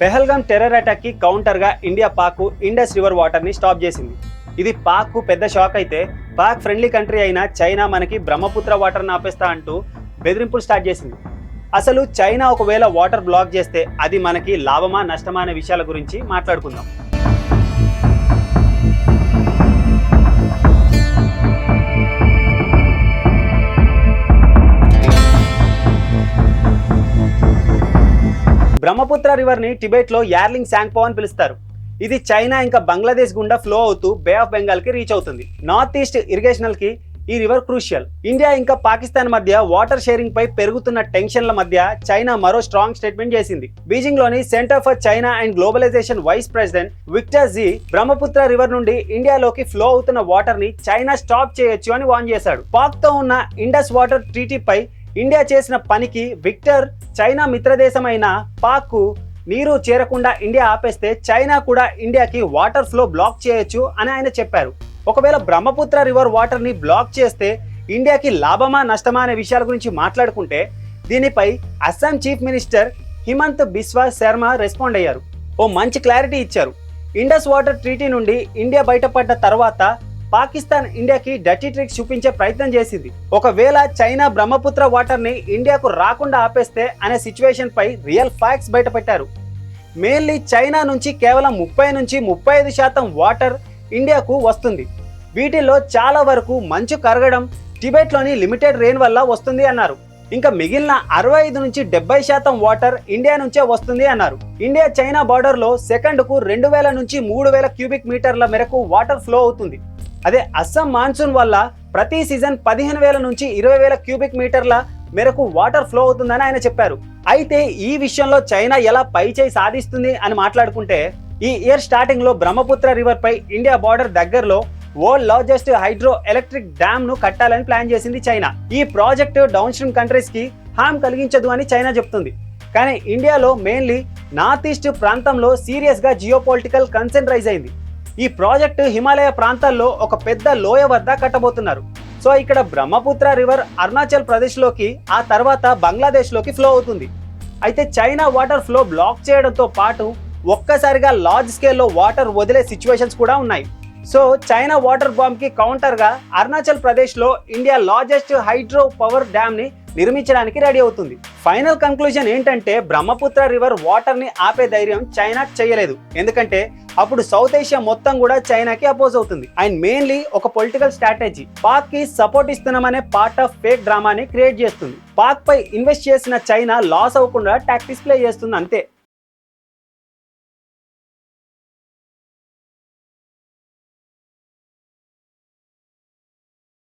Pahalgam terror అటాక్కి కౌంటర్గా India Pak Indus river వాటర్ని స్టాప్ చేసింది. ఇది పాక్కు పెద్ద షాక్ అయితే పాక్ ఫ్రెండ్లీ కంట్రీ అయిన చైనా మనకి బ్రహ్మపుత్ర వాటర్ ఆపేస్తా అంటూ బెదిరింపులు స్టార్ట్ చేసింది. అసలు చైనా ఒకవేళ వాటర్ బ్లాక్ చేస్తే అది మనకి లాభమా నష్టమా అనే విషయాల గురించి మాట్లాడుకుందాం. బ్రహ్మపుత్ర రివర్ని టిబెట్లో యార్లింగ్ శాంగ్పో అని పిలుస్తారు. ఇది చైనా ఇంకా బంగ్లాదేశ్ గుండా ఫ్లో అవుతూ బే ఆఫ్ బెంగాల్కి రీచ్ అవుతుంది. నార్త్ ఈస్ట్ ఇరిగేషనల్కి ఈ రివర్ క్రూషియల్. ఇండియా ఇంకా పాకిస్తాన్ మధ్య వాటర్ షేరింగ్ పై పెరుగుతున్న టెన్షన్ల మధ్య చైనా మరో స్ట్రాంగ్ స్టేట్మెంట్ చేసింది. బీజింగ్లోని centre for China and globalisation vice president Victor Zhi Brahmaputra river నుండి ఇండియాలోకి ఫ్లో అవుతున్న వాటర్ని చైనా స్టాప్ చేయొచ్చు అని వార్న్ చేశాడు. పాక్తో ఉన్న ఇండస్ వాటర్ ట్రీటీపై ఇండియా చేసిన పనికి విక్టర్ చైనా మిత్రదేశమైన పాక్కు నీరు చేరకుండా ఇండియా ఆపేస్తే చైనా కూడా ఇండియాకి వాటర్ ఫ్లో బ్లాక్ చేయొచ్చు అని ఆయన చెప్పారు. ఒకవేళ బ్రహ్మపుత్ర రివర్ వాటర్ని బ్లాక్ చేస్తే ఇండియాకి లాభమా నష్టమా అనే విషయాల గురించి మాట్లాడుకుంటే దీనిపై Assam chief minister Himanta Biswa Sarma respond అయ్యారు. ఓ మంచి క్లారిటీ ఇచ్చారు. ఇండస్ వాటర్ ట్రీటీ నుండి ఇండియా బయటపడ్డ తర్వాత పాకిస్తాన్ ఇండియాకి డర్టీ ట్రిక్ చూపించే ప్రయత్నం చేసింది. ఒకవేళ చైనా బ్రహ్మపుత్ర వాటర్ని ఇండియాకు రాకుండా ఆపేస్తే అనే సిచ్యువేషన్ పై రియల్ ఫ్యాక్ట్స్ బయటపెట్టారు. మెయిన్లీ చైనా నుంచి కేవలం ముప్పై నుంచి ముప్పై ఐదు శాతం వాటర్ ఇండియాకు వస్తుంది. వీటిల్లో చాలా వరకు మంచు కరగడం టిబెట్లోని లిమిటెడ్ రెయిన్ వల్ల వస్తుంది అన్నారు. ఇంకా మిగిలిన అరవై ఐదు నుంచి డెబ్బై శాతం వాటర్ ఇండియా నుంచే వస్తుంది అన్నారు. ఇండియా చైనా బార్డర్లో సెకండ్కు రెండు వేల నుంచి మూడు వేల క్యూబిక్ మీటర్ల మేరకు వాటర్ ఫ్లో అవుతుంది. అదే అస్సాం మాన్సూన్ వల్ల ప్రతి సీజన్ పదిహేను వేల నుంచి ఇరవై వేల క్యూబిక్ మీటర్ల మేరకు వాటర్ ఫ్లో అవుతుందని ఆయన చెప్పారు. అయితే ఈ విషయంలో చైనా ఎలా పై చేయి సాధిస్తుంది అని మాట్లాడుకుంటే ఈ ఇయర్ స్టార్టింగ్లో బ్రహ్మపుత్ర రివర్ పై ఇండియా బార్డర్ దగ్గరలో వరల్డ్ లార్జెస్ట్ హైడ్రో ఎలక్ట్రిక్ డ్యామ్ను కట్టాలని ప్లాన్ చేసింది చైనా. ఈ ప్రాజెక్టు డౌన్ స్ట్రీమ్ కంట్రీస్కి హామ్ కలిగించదు అని చైనా చెప్తుంది. కానీ ఇండియాలో మెయిన్లీ నార్త్ ఈస్ట్ ప్రాంతంలో సీరియస్గా జియో పొలిటికల్ కన్సర్న్ రైజ్ అయింది. ఈ ప్రాజెక్టు హిమాలయ ప్రాంతాల్లో ఒక పెద్ద లోయ వద్ద కట్టబోతున్నారు. సో ఇక్కడ బ్రహ్మపుత్ర రివర్ అరుణాచల్ ప్రదేశ్లోకి ఆ తర్వాత బంగ్లాదేశ్లోకి ఫ్లో అవుతుంది. అయితే చైనా వాటర్ ఫ్లో బ్లాక్ చేయడంతో పాటు ఒక్కసారిగా లార్జ్ స్కేల్లో వాటర్ వదిలే సిచ్యువేషన్స్ కూడా ఉన్నాయి. సో చైనా వాటర్ బాంబ్కి కౌంటర్గా అరుణాచల్ ప్రదేశ్లో ఇండియా లార్జెస్ట్ హైడ్రో పవర్ డ్యామ్ని నిర్మించడానికి రెడీ అవుతుంది. ఫైనల్ కంక్లూజన్ ఏంటంటే బ్రహ్మపుత్ర రివర్ వాటర్ని ఆపే ధైర్యం చైనా చేయలేదు. ఎందుకంటే అప్పుడు సౌత్ ఏషియా మొత్తం కూడా చైనాకి అపోజ్ అవుతుంది. అండ్ మెయిన్లీ ఒక పొలిటికల్ స్ట్రాటజీ. పాక్కి సపోర్ట్ ఇస్తున్నామనే పార్ట్ ఆఫ్ ఫేక్ డ్రామాని క్రియేట్ చేస్తుంది. పాక్ పై ఇన్వెస్ట్ చేసిన చైనా లాస్ అవ్వకుండా టాక్టిక్స్ ప్లే చేస్తుంది అంతే.